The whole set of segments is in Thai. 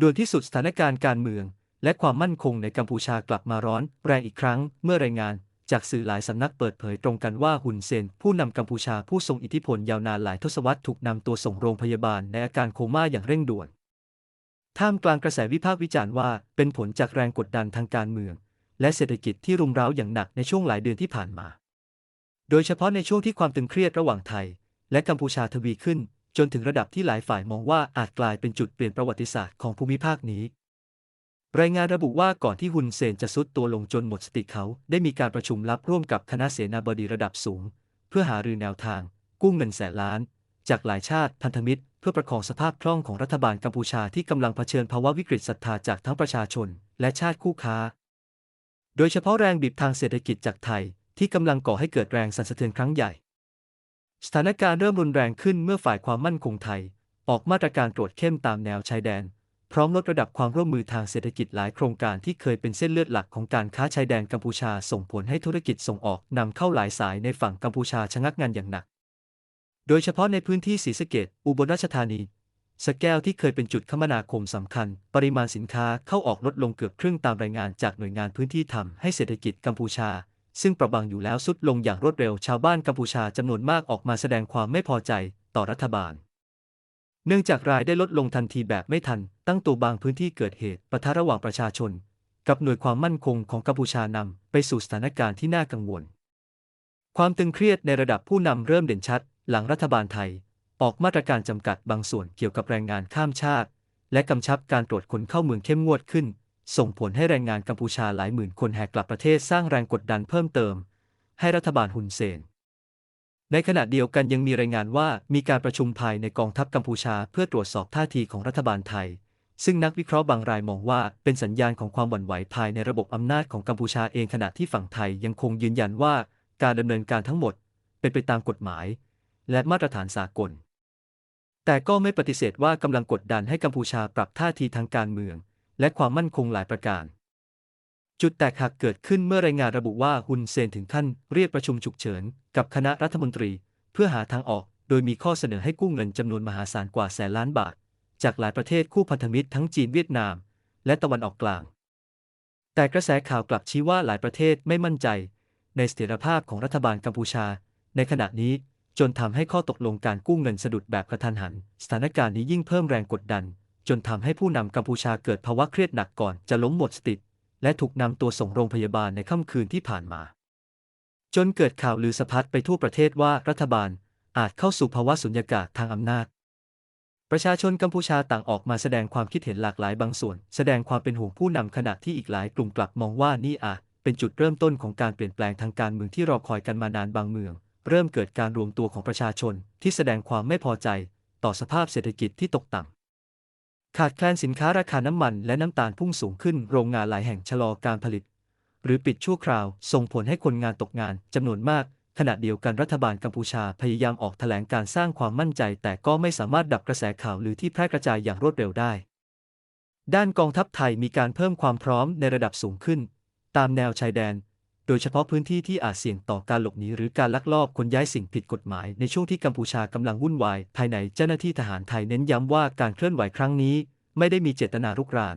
ด่วนที่สุดสถานการณ์การเมือง และความมั่นคงในกัมพูชากลับมาร้อน แรงอีกครั้งเมื่อรายงาน จากสื่อหลายสำนักเปิดเผยตรงกันว่าฮุนเซน ผู้นำกัมพูชาผู้ทรงอิทธิพลยาวนานหลายทศวรรษถูกนำตัวส่งโรงพยาบาลในอาการโคม่าอย่างเร่งด่วน ท่ามกลางกระแสวิพากษ์วิจารณ์ว่าเป็นผลจากแรงกดดันทางการเมือง และเศรษฐกิจที่รุมเร้าอย่างหนักในช่วงหลายเดือนที่ผ่านมา โดยเฉพาะในช่วงที่ความตึงเครียดระหว่างไทย และกัมพูชาทวีขึ้น จนถึงระดับที่หลายฝ่ายมองว่าอาจกลายเป็นจุดเปลี่ยนประวัติศาสตร์ของภูมิภาคนี้ รายงานระบุว่าก่อนที่ฮุนเซนจะซุดตัวลงจนหมดสติเขา ได้มีการประชุมลับร่วมกับคณะเสนาบดีระดับสูง เพื่อหารือแนวทาง กู้เงินแสนล้าน จากหลายชาติพันธมิตร เพื่อประคองสภาพคล่องของรัฐบาลกัมพูชาที่กำลังเผชิญภาวะวิกฤตศรัทธาจากทั้งประชาชน และชาติคู่ค้า โดยเฉพาะแรงบีบทางเศรษฐกิจจากไทยที่กำลังก่อให้เกิดแรงสั่นสะเทือนครั้งใหญ่ สถานการณ์เริ่มรุนแรงขึ้นเมื่อฝ่ายความมั่นคงไทย ออกมาตรการตรวจเข้มตามแนวชายแดน พร้อมลดระดับความร่วมมือทางเศรษฐกิจหลายโครงการที่เคยเป็นเส้นเลือดหลักของการค้าชายแดนกัมพูชาส่งผลให้ธุรกิจส่งออกนำเข้าหลายสายในฝั่งกัมพูชาชะงักงานอย่างหนัก โดยเฉพาะในพื้นที่ศรีสะเกดอุบลราชธานีสแก้วที่เคยเป็นจุดคมนาคมสำคัญ ปริมาณสินค้าเข้าออกลดลงเกือบครึ่งตามรายงานจากหน่วยงานพื้นที่ทำให้เศรษฐกิจกัมพูชา ซึ่งประบังอยู่แล้วสุดลงอย่างรวดเร็วชาวบ้านกัมพูชาจำนวนมากออกมาแสดงความไม่พอใจต่อรัฐบาล เนื่องจากรายได้ลดลงทันทีแบบไม่ทัน ตั้งตัวบางพื้นที่เกิดเหตุปะทะระหว่างประชาชน กับหน่วยความมั่นคงของกัมพูชานำไปสู่สถานการณ์ที่น่ากังวล ความตึงเครียดในระดับผู้นำเริ่มเด่นชัด หลังรัฐบาลไทย ออกมาตรการจำกัดบางส่วนเกี่ยวกับแรงงานข้ามชาติ และกำชับการตรวจคนเข้าเมืองเข้มงวดขึ้น ส่งผลให้แรงงานกัมพูชาหลายหมื่นคนแหกกลับประเทศสร้างแรงกดดันเพิ่มเติม ให้รัฐบาลฮุนเซน ในขณะเดียวกันยังมีรายงานว่ามีการประชุมภายในกองทัพกัมพูชาเพื่อตรวจสอบท่าทีของรัฐบาลไทย ซึ่งนักวิเคราะห์บางรายมองว่าเป็นสัญญาณของความหวั่นไหวภายในระบบอำนาจของกัมพูชาเองขณะที่ฝั่งไทยยังคงยืนยันว่าการดำเนินการทั้งหมดเป็นไปตามกฎหมาย และมาตรฐานสากล แต่ก็ไม่ปฏิเสธว่ากำลังกดดันให้กัมพูชาปรับท่าทีทางการเมือง และความมั่นคงหลายประการ จุดแตกหักเกิดขึ้นเมื่อรายงานระบุว่าฮุนเซนถึงขั้นเรียกประชุมฉุกเฉิน กับคณะรัฐมนตรี เพื่อหาทางออก โดยมีข้อเสนอให้กู้เงินจำนวนมหาศาลกว่าแสนล้านบาท จากหลายประเทศคู่พันธมิตรทั้งจีนเวียดนาม และตะวันออกกลาง แต่กระแสข่าวกลับชี้ว่าหลายประเทศไม่มั่นใจ ในเสถียรภาพของรัฐบาลกัมพูชา ในขณะนี้จนทำให้ข้อตกลงการกู้เงินสะดุดแบบกระทันหัน สถานการณ์นี้ยิ่งเพิ่มแรงกดดัน จนทำให้ผู้นำกัมพูชาเกิดภาวะเครียดหนักก่อนจะล้มหมดสติ และถูกนำตัวส่งโรงพยาบาลในค่ำคืนที่ผ่านมา จนเกิดข่าวลือสะพัดไปทั่วประเทศว่ารัฐบาลอาจเข้าสู่ภาวะสุญญากาศทางอำนาจ ประชาชนกัมพูชาต่างออกมาแสดงความคิดเห็นหลากหลายบางส่วน แสดงความเป็นห่วงผู้นำขณะที่อีกหลายกลุ่มกลับมองว่านี่อาจเป็นจุดเริ่มต้นของการเปลี่ยนแปลงทางการเมืองที่รอคอยกันมานานบางเมือง เริ่มเกิดการรวมตัวของประชาชนที่แสดงความไม่พอใจ ต่อสภาพเศรษฐกิจที่ตกต่ำ ขาดแคลนสินค้าราคาน้ำมันและน้ำตาลพุ่งสูงขึ้น โรงงานหลายแห่งชะลอการผลิต หรือปิดชั่วคราว ส่งผลให้คนงานตกงานจำนวนมาก ขณะเดียวกันรัฐบาลกัมพูชาพยายามออกแถลงการสร้างความมั่นใจ แต่ก็ไม่สามารถดับกระแสข่าวหรือที่แพร่กระจายอย่างรวดเร็วได้ ด้านกองทัพไทยมีการเพิ่มความพร้อมในระดับสูงขึ้น ตามแนวชายแดน โดยเฉพาะพื้นที่ที่อาจเสี่ยงต่อการหลบหนีหรือการลักลอบขนย้ายสิ่งผิดกฎหมายในช่วงที่กัมพูชากำลังวุ่นวาย ภายในเจ้าหน้าที่ทหารไทยเน้นย้ำว่าการเคลื่อนไหวครั้งนี้ ไม่ได้มีเจตนารุกราน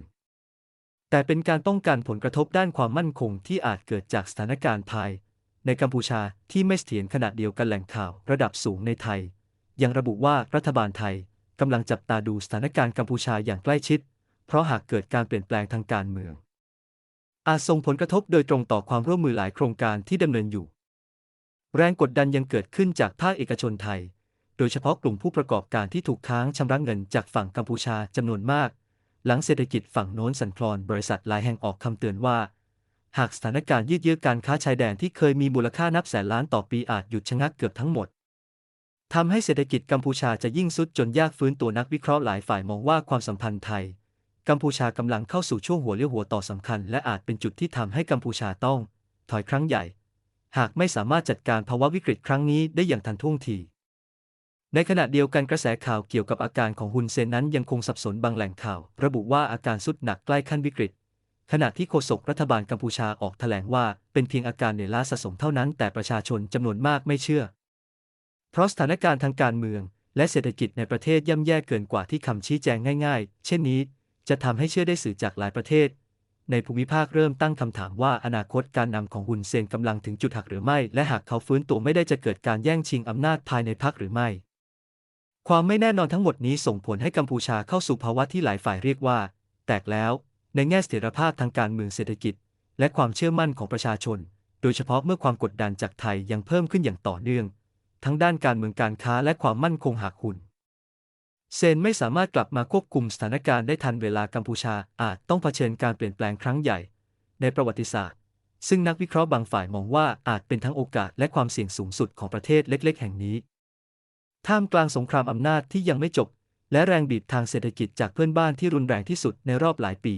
แต่เป็นการป้องกันผลกระทบด้านความมั่นคงที่อาจเกิดจากสถานการณ์ภาย ในกัมพูชาที่ไม่เสถียรขณะเดียวกันแหล่งข่าวระดับสูงในไทย ยังระบุว่ารัฐบาลไทยกำลังจับตาดูสถานการณ์กัมพูชาอย่างใกล้ชิด เพราะหากเกิดการเปลี่ยนแปลงทางการเมือง อาจส่งผลกระทบโดยตรงต่อความร่วมมือหลายโครงการที่ดำเนินอยู่ แรงกดดันยังเกิดขึ้นจากภาคเอกชนไทย โดยเฉพาะกลุ่มผู้ประกอบการที่ถูกค้างชำระเงินจากฝั่งกัมพูชาจำนวนมาก หลังเศรษฐกิจฝั่งโน้นสั่นคลอนบริษัทหลายแห่งออกคำเตือนว่า หากสถานการณ์ยืดเยื้อการค้าชายแดนที่เคยมีมูลค่านับแสนล้านต่อปีอาจหยุดชะงักเกือบทั้งหมดทำให้เศรษฐกิจกัมพูชาจะยิ่งสุดจนยากฟื้นตัวนักวิเคราะห์หลายฝ่ายมองว่าความสัมพันธ์ไทย กัมพูชากำลังเข้าสู่ช่วงหัวเลี้ยวหัวต่อสำคัญ และอาจเป็นจุดที่ทำให้กัมพูชาต้อง ถอยครั้งใหญ่ หากไม่สามารถจัดการภาวะวิกฤตครั้งนี้ได้อย่างทันท่วงที ในขณะเดียวกันกระแสข่าวเกี่ยวกับอาการของฮุนเซนนั้นยังคงสับสนบางแหล่งข่าว ระบุว่าอาการสุดหนักใกล้ขั้นวิกฤต ขณะที่โฆษกรัฐบาลกัมพูชาออกแถลงว่าเป็นเพียงอาการเหนื่อยล้าสะสมเท่านั้น แต่ประชาชนจำนวนมากไม่เชื่อ เพราะสถานการณ์ทางการเมือง และเศรษฐกิจในประเทศย่ำแย่เกินกว่าที่คำชี้แจงง่าย ๆ เช่นนี้ จะทำให้เชื่อได้สื่อจากหลายประเทศ ในภูมิภาคเริ่มตั้งคำถามว่าอนาคตการนำของฮุนเซนกำลังถึงจุดหักหรือไม่ และหากเขาฟื้นตัวไม่ได้จะเกิดการแย่งชิงอำนาจภายในพรรคหรือไม่ ความไม่แน่นอนทั้งหมดนี้ส่งผลให้กัมพูชาเข้าสู่ภาวะที่หลายฝ่ายเรียกว่า แตกแล้ว ในแง่เสถียรภาพทางการเมืองเศรษฐกิจ และความเชื่อมั่นของประชาชน โดยเฉพาะเมื่อความกดดันจากไทยยังเพิ่มขึ้นอย่างต่อเนื่อง ทั้งด้านการเมืองการค้าและความมั่นคงหากหุ่น เซนไม่สามารถกลับมาควบคุมสถานการณ์ได้ทันเวลากัมพูชาอาจต้องเผชิญการเปลี่ยนแปลงครั้งใหญ่ ในประวัติศาสตร์ ซึ่งนักวิเคราะห์บางฝ่ายมองว่าอาจเป็นทั้งโอกาสและความเสี่ยงสูงสุดของประเทศเล็ก ๆ แห่งนี้ ท่ามกลางสงครามอำนาจที่ยังไม่จบ และแรงบีบทางเศรษฐกิจจากเพื่อนบ้านที่รุนแรงที่สุดในรอบหลายปี